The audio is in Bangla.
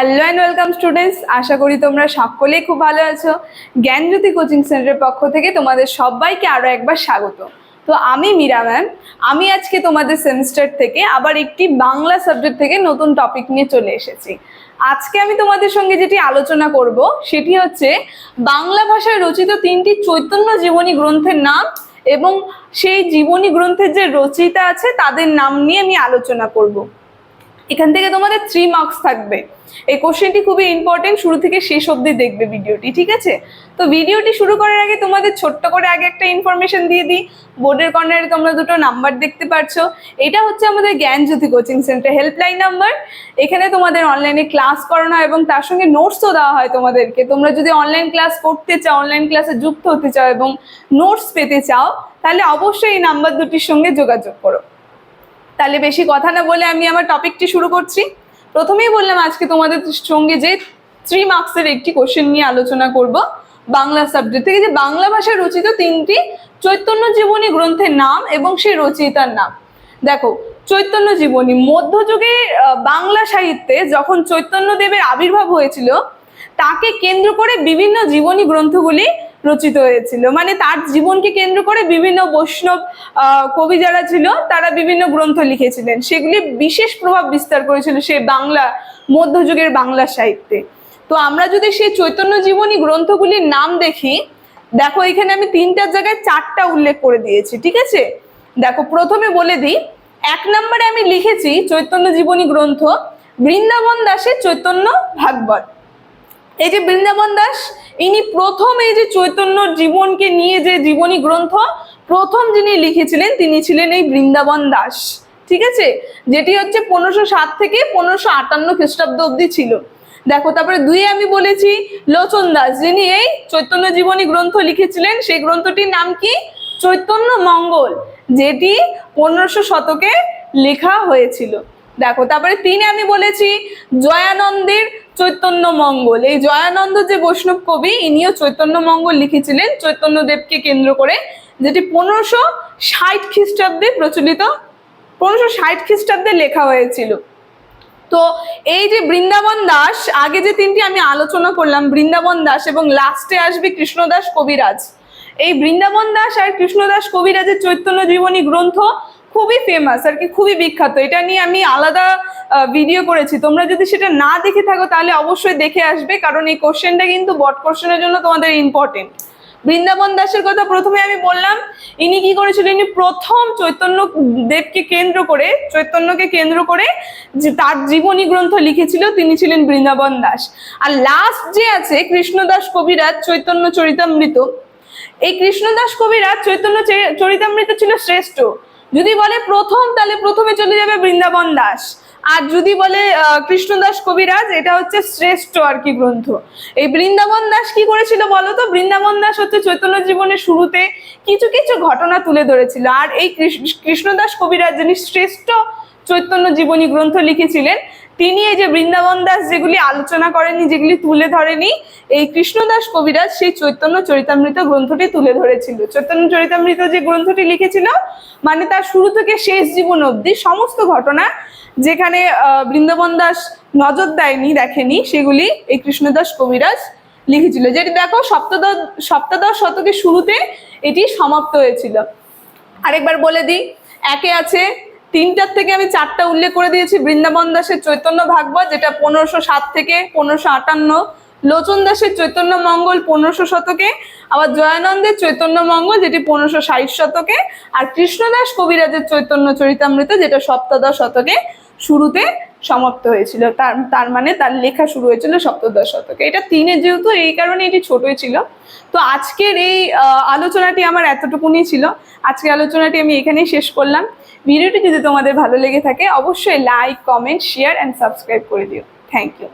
হ্যালো অ্যান্ড ওয়েলকাম স্টুডেন্টস আশা করি তোমরা সকলেই খুব ভালো আছো। জ্ঞানজ্যোতি কোচিং সেন্টারের পক্ষ থেকে তোমাদের সবাইকে আরও একবার স্বাগত। তো আমি মীরা ম্যাম আমি আজকে তোমাদের সেমিস্টার থেকে আবার একটি বাংলা সাবজেক্ট থেকে নতুন টপিক নিয়ে চলে এসেছি। আজকে আমি তোমাদের সঙ্গে যেটি আলোচনা করব, সেটি হচ্ছে বাংলা ভাষায় রচিত তিনটি চৈতন্য জীবনী গ্রন্থের নাম এবং সেই জীবনী গ্রন্থের যে রচিতা আছে, তাদের নাম নিয়ে আমি আলোচনা করব। এখান থেকে তোমাদের থ্রি মার্কস থাকবে। এই কোশ্চেনটি খুবই ইম্পর্টেন্ট শুরু থেকে শেষ অবধি দেখবে ভিডিওটি ঠিক আছে? তো ভিডিওটি শুরু করার আগে তোমাদের ছোট্ট করে আগে একটা ইনফরমেশন দিয়ে দিই। বোর্ডের কর্নারে তোমরা দুটো নাম্বার দেখতে পাচ্ছ এটা হচ্ছে আমাদের Gyanjyoti coaching centre helpline number এখানে তোমাদের অনলাইনে ক্লাস করানো হয় এবং তার সঙ্গে নোটসও দেওয়া হয় তোমাদেরকে। তোমরা যদি অনলাইন ক্লাস করতে চাও অনলাইন ক্লাসে যুক্ত হতে চাও এবং নোটস পেতে চাও, তাহলে অবশ্যই এই নাম্বার দুটির সঙ্গে যোগাযোগ করো। তাহলে বেশি কথা না বলে আমি আমার টপিকটি শুরু করছি। প্রথমেই বললাম আজকে তোমাদের সঙ্গে যে থ্রি মার্কসের একটি কোশ্চেন নিয়ে আলোচনা করব। বাংলা সাবজেক্ট থেকে যে বাংলা ভাষায় রচিত তিনটি চৈতন্য জীবনী গ্রন্থের নাম এবং সেই রচয়িতার নাম। দেখো, চৈতন্য জীবনী, মধ্যযুগে বাংলা সাহিত্যে যখন চৈতন্যদেবের আবির্ভাব হয়েছিল, তাকে কেন্দ্র করে বিভিন্ন জীবনী গ্রন্থগুলি রচিত হয়েছিল। মানে তার জীবনকে কেন্দ্র করে বিভিন্ন বৈষ্ণব কবি যারা ছিল, তারা বিভিন্ন গ্রন্থ লিখেছিলেন। সেগুলি বিশেষ প্রভাব বিস্তার করেছিল সেই বাংলা, মধ্যযুগের বাংলা সাহিত্যে। তো আমরা যদি সেই চৈতন্য জীবনী গ্রন্থগুলির নাম দেখি, দেখো এখানে আমি তিনটার জায়গায় চারটা উল্লেখ করে দিয়েছি, ঠিক আছে? দেখো, প্রথমে বলে দিই, এক নম্বরে আমি লিখেছি চৈতন্য জীবনী গ্রন্থ, বৃন্দাবন দাসের চৈতন্য ভাগবত। এই যে বৃন্দাবন দাস, ইনি প্রথম এই যে চৈতন্য জীবনকে নিয়ে যে জীবনী গ্রন্থ, প্রথম যিনি লিখেছিলেন তিনি ছিলেন এই বৃন্দাবন দাস, ঠিক আছে? যেটি হচ্ছে পনেরোশো সাত থেকে পনেরোশো আটান্ন খ্রিস্টাব্দ অব্দি ছিল। দেখো, তারপরে দুই আমি বলেছি, লোচন দাস, যিনি এই চৈতন্য জীবনী গ্রন্থ লিখেছিলেন, সেই গ্রন্থটির নাম কি? চৈতন্য মঙ্গল, যেটি পনেরোশো শতকে লেখা হয়েছিল। দেখো, তারপরে তিনে আমি বলেছি জয়ানন্দের চৈতন্য মঙ্গল। এই জয়ানন্দ যে বৈষ্ণব কবি, ইনিও চৈতন্য মঙ্গল লিখেছিলেন। চৈতন্যদেবকে কেন্দ্র করে যেটি পনেরোশো ষাট খ্রিস্টাব্দে প্রচলিত, পনেরোশো ষাট খ্রিস্টাব্দে লেখা হয়েছিল। তো এই যে বৃন্দাবন দাস, আগে যে তিনটি আমি আলোচনা করলাম, বৃন্দাবন দাস এবং লাস্টে আসবে কৃষ্ণদাস কবিরাজ। এই বৃন্দাবন দাস আর কৃষ্ণদাস কবিরাজের চৈতন্য জীবনী গ্রন্থ খুবই ফেমাস আর কি, খুবই বিখ্যাত। এটা নিয়ে আমি আলাদা ভিডিও করেছি। তোমরা যদি সেটা না দেখে থাকো, তাহলে অবশ্যই দেখে আসবে, কারণ এই কোশ্চেনটা কিন্তু বট কোশ্চেনের জন্য তোমাদের ইম্পর্টেন্ট বৃন্দাবন দাসের কথা প্রথমে আমি বললাম, ইনি কি করেছিলেন? ইনি প্রথম চৈতন্য দেবকে কেন্দ্র করে, চৈতন্যকে কেন্দ্র করে যে তার জীবনী গ্রন্থ লিখেছিল, তিনি ছিলেন বৃন্দাবন দাস। আর লাস্ট যে আছে, কৃষ্ণদাস কবিরাজ চৈতন্য চরিতামৃত। এই কৃষ্ণদাস কবিরাজ চৈতন্য চরিতামৃত ছিল শ্রেষ্ঠ। যদি বলে প্রথম, তাহলে প্রথমে চলে যাবে বৃন্দাবন দাস। আর যদি বলে কৃষ্ণদাস কবিরাজ, এটা হচ্ছে শ্রেষ্ঠ আর কি গ্রন্থ। এই বৃন্দাবন দাস কি করেছিল বলো তো? বৃন্দাবন দাস হচ্ছে চৈতন্য জীবনের শুরুতে কিছু কিছু ঘটনা তুলে ধরেছিল। আর এই কৃষ- কৃষ্ণদাস কবিরাজ যিনি শ্রেষ্ঠ চৈতন্য জীবনী গ্রন্থ লিখেছিলেন তিনি এই যে বৃন্দাবন দাস যেগুলি আলোচনা করেনি যেগুলি তুলে ধরেনি, এই কৃষ্ণদাস কবিরাজ সেই চৈতন্য চরিতামৃত গ্রন্থটি তুলে ধরেছিল। চৈতন্য চরিতামৃত যে গ্রন্থটি লিখেছিল মানে তার শুরু থেকে শেষ জীবন অবধি সমস্ত ঘটনা যেখানে বৃন্দাবন দাস নজর দেয়নি, দেখেনি, সেগুলি এই কৃষ্ণদাস কবিরাজ লিখেছিল। যেটি দেখো, সপ্তদশ সপ্তদশ শতকের শুরুতে এটি সমাপ্ত হয়েছিল। আরেকবার বলে দিই, একে আছে তিনটার থেকে আমি চারটা উল্লেখ করে দিয়েছি। বৃন্দাবন দাসের চৈতন্য ভাগবত, যেটা পনেরোশো সাত থেকে পনেরোশো আটান্ন, লোচন দাসের চৈতন্য মঙ্গল পনেরোশো শতকে, আবার জয়ানন্দের চৈতন্য মঙ্গল, যেটি পনেরোশো ষাট শতকে, আর কৃষ্ণদাস কবিরাজের চৈতন্য চরিতামৃত, যেটা সপ্তদশ শতকে শুরুতে সমাপ্ত হয়েছিল। তার তার মানে তার লেখা শুরু হয়েছিল সপ্তদশ শতকে। এটা তিনে যেহেতু, এই কারণে এটি ছোটই ছিল। তো আজকের এই আলোচনাটি আমার এতটুকুনি ছিল। আজকের আলোচনাটি আমি এখানেই শেষ করলাম। ভিডিওটি যদি তোমাদের ভালো লেগে থাকে, অবশ্যই like comment share and subscribe করে দিও। Thank you